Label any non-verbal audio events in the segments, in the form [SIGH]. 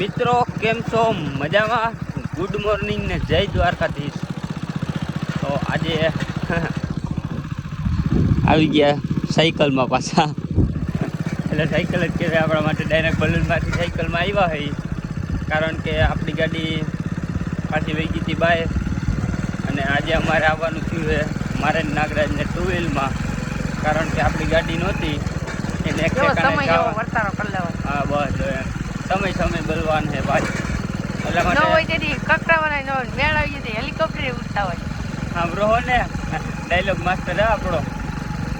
મિત્રો કેમ છો? મજામાં? ગુડ મોર્નિંગ ને જય દ્વારકાધીશ. તો આજે [LAUGHS] આવી ગયા સાયકલમાં પાછા. એટલે સાયકલ જ કહેવાય આપણા માટે ડાયરેક્ટ બલૂનમાંથી સાયકલમાં આવ્યા હોય કારણ કે આપણી ગાડી પાછી વહી ગઈ હતી બાય. અને આજે અમારે આવવાનું થયું છે મારે નાગરાજને ટુ વ્હીલમાં કારણ કે આપણી ગાડી નહોતી. એને એક હા બસ. સમય સમય બલવાન છે ભાઈ. એટલે ન હોય તેથી કકડાવાના ન હોય. મેળ આવી જતી હેલિકોપ્ટર ઉડતા હોય. સાંભળો હો ને. ડાયલોગ માસ્ટર આપણો.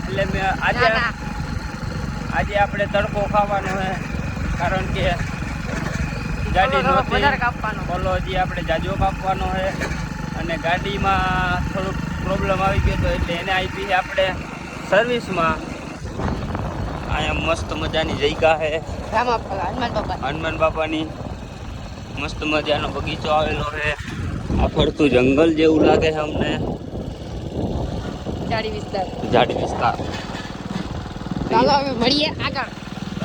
એટલે મેં આજે. આજે આપણે તડકો ખાવાનો છે કારણ કે ગાડી નહોતી. ઓલો હજી આપણે જાજો કાપવાનો છે અને ગાડીમાં થોડુંક પ્રોબ્લેમ આવી ગયો હતો એટલે એને આપી આપણે સર્વિસમાં અહીંયા મસ્ત મજાની જગ્યા છે. હનુમાન બાપાની. મસ્ત મજાનો બગીચો આવેલો છે. આ ફરતું જંગલ જેવું લાગે છે અમને. ચાડી વિસ્તાર. ઝાડી વિસ્તાર. ચાલો હવે મળીએ આગળ.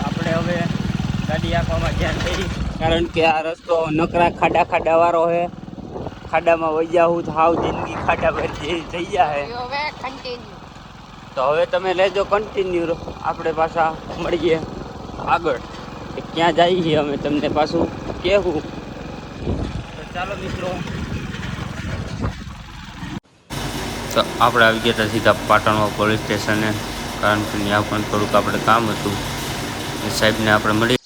આપણે હવે ગાડી આપવામાં ધ્યાન દઈ કારણ કે આ રસ્તો નકરા ખાડા ખાડા વાળો છે. ખાડામાં વૈયા હું હાવ જિંદગી ખાડા પર જઈ જાય હવે કન્ટિન્યુ તો હવે તમે લેજો કન્ટિન્યુ આપણે પાછા મળીએ આગળ. ક્યાં જઈએ અમે તમને પાછું કહેવું ચાલો મિત્રો. તો આપણે આવી ગયા હતા સીધા પાટણમાં પોલીસ સ્ટેશને કારણ કે ત્યાં પણ થોડુંક આપણે કામ હતું. એ સાહેબને આપણે મળી.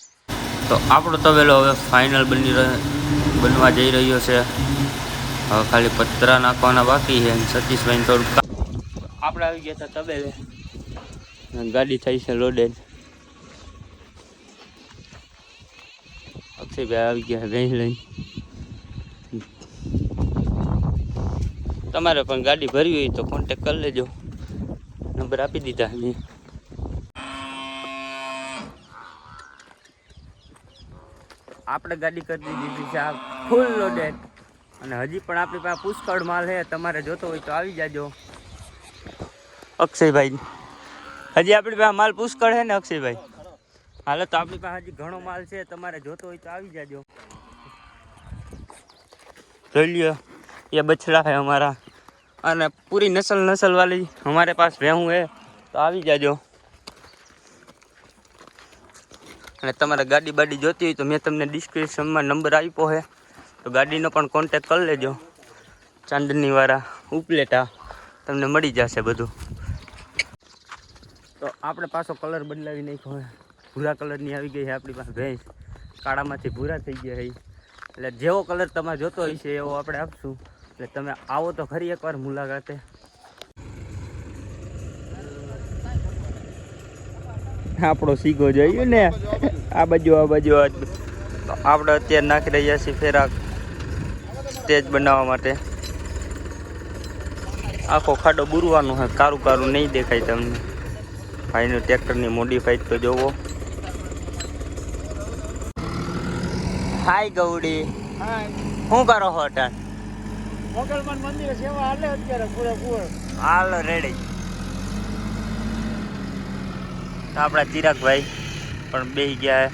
તો આપણો તબેલો હવે ફાઇનલ બની બનવા જઈ રહ્યો છે. હવે ખાલી પતરા નાખવાના બાકી છે સતીશભાઈ થોડુંક આપણે આવી ગયા હતા તબેલે ગાડી થઈ છે લોડેડ અક્ષયભાઈ આવી ગયા ગઈ લઈને. તમારે પણ ગાડી ભરવી હોય તો કોન્ટેક કરી લેજો. નંબર આપી દીધા મેં. આપણે ગાડી કરી દીધી છે આ ફૂલ લોડેડ અને હજી પણ આપણી પાસે પુષ્કળ માલ છે. તમારે જોતો હોય તો આવી જાજો. અક્ષયભાઈ. હજી આપણી પાસે માલ પુષ્કળ છે ને, અક્ષયભાઈ? હાલો, તો આપણી પાસે હજી ઘણો માલ છે. તમારે જોતો હોય તો આવી જાજો. જોઈ લ્યો, એ બછડા છે અમારા. અને પૂરી નસલ નસલ વાળી અમારે પાસ રહેવું હે તો આવી જાજો. અને તમારે ગાડી બાડી જોતી હોય તો મેં તમને ડિસ્ક્રિપ્શનમાં નંબર આપ્યો છે. તો ગાડીનો પણ કોન્ટેક કરી લેજો. ચાંદનીવાળા ઉપલેટા. તમને મળી જશે બધું. તો આપણે પાછો કલર બદલાવી નાખ્યો છે ભૂરા કલરની આવી ગઈ છે આપણી પાસે ભેંસ. કાળામાંથી ભૂરા થઈ ગયા છે એટલે જેવો કલર તમારે જોતો હોય છે એવો આપણે આપશું. એટલે તમે આવો તો ખરી એકવાર મુલાકાતે. આપણો સીગો જોયું ને. આ બાજુ આ બાજુ આપણે અત્યારે નાખી રહ્યા છીએ ફેરા સ્ટેજ બનાવવા માટે. આખો ખાડો બુરવાનો હોય કારું કારું નહીં દેખાય તમને. ભાઈનું ટ્રેક્ટરની મોડિફાઈડ તો જોવો. હાય ગૌડી શું કરો છો અટાણ? મોગલમાન મંદિર સેવા હાલે અત્યારે પૂરેપૂર હાલ રેડી તો આપણા ચિરાગભાઈ પણ બેસી ગયા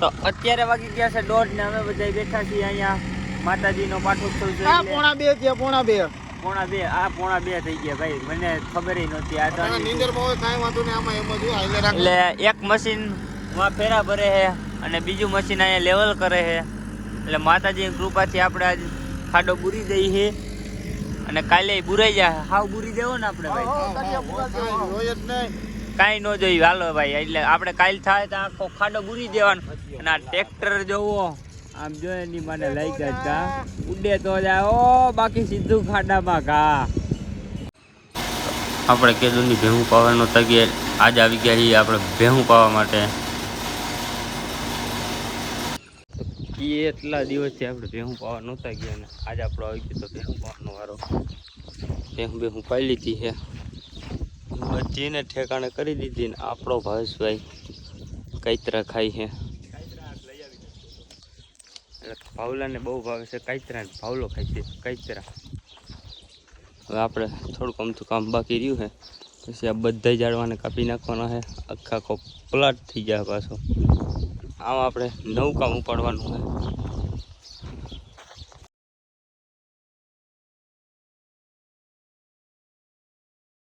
તો અત્યારે વાગી ગયા છે દોઢ ને અમે બધા બેઠા છીએ અહીંયા. માતાજીનો પાઠોત્સવ છે પોણા બે થયા પોણા બે. પોણા બે આ પોણા બે થઈ ગયા ભાઈ. મને ખબર નહોતી આ તો નીંદરમાં હોય કાંઈ વાંધો નહીં આમાં એમ જ હોય એટલે એક મશીનમાં ફેરા ભરે છે અને બીજું મશીન અહીંયા લેવલ કરે છે. એટલે માતાજીની કૃપાથી આપણે આજ ખાડો બુરી દઈ છે અને કાલે બુરાઈ જાય. હાવ બુરી દેવો ને આપણે ભાઈ. કાંઈ જ નહીં. કાંઈ ન જોઈ હાલો ભાઈ એટલે આપણે કાલ થાય તો આખો ખાડો બુરી દેવાનો. અને આ ટ્રેક્ટર જોવો. આમ જો એની મને લઈ ગયા ઉડે તો જાય. ઓ, બાકી સીધું ખાડામાં ઘા. આપણે કેદુની ભેહું પાવાનો તગીએ આજ આવી ગયા છીએ આપણે ભેહું પાવા માટે. એટલા દિવસથી આપણે ભેહું પાવા નહોતા ગયા ને આજે આપણો આવી ગયો તો ભેહું પાવાનો વારો. ભેહું ભેહું પાઈ લીધી છે. બચીને ઠેકાણે કરી દીધી ને આપણો ભાવેશભાઈ કઈતરા ખાઈ છે. ભાવલાને બહુ ભાવે છે કૈતરા ને ભાવલો ખાય છે, કૈતરા. હવે આપણે થોડુંક અમથું કામ બાકી રહ્યું છે, પછી આ બધા ઝાડવાને કાપી નાખવાના છે, આખા આખો પ્લાટ થઈ જાય પાછો. આમ આપણે નવું કામ ઉપાડવાનું છે.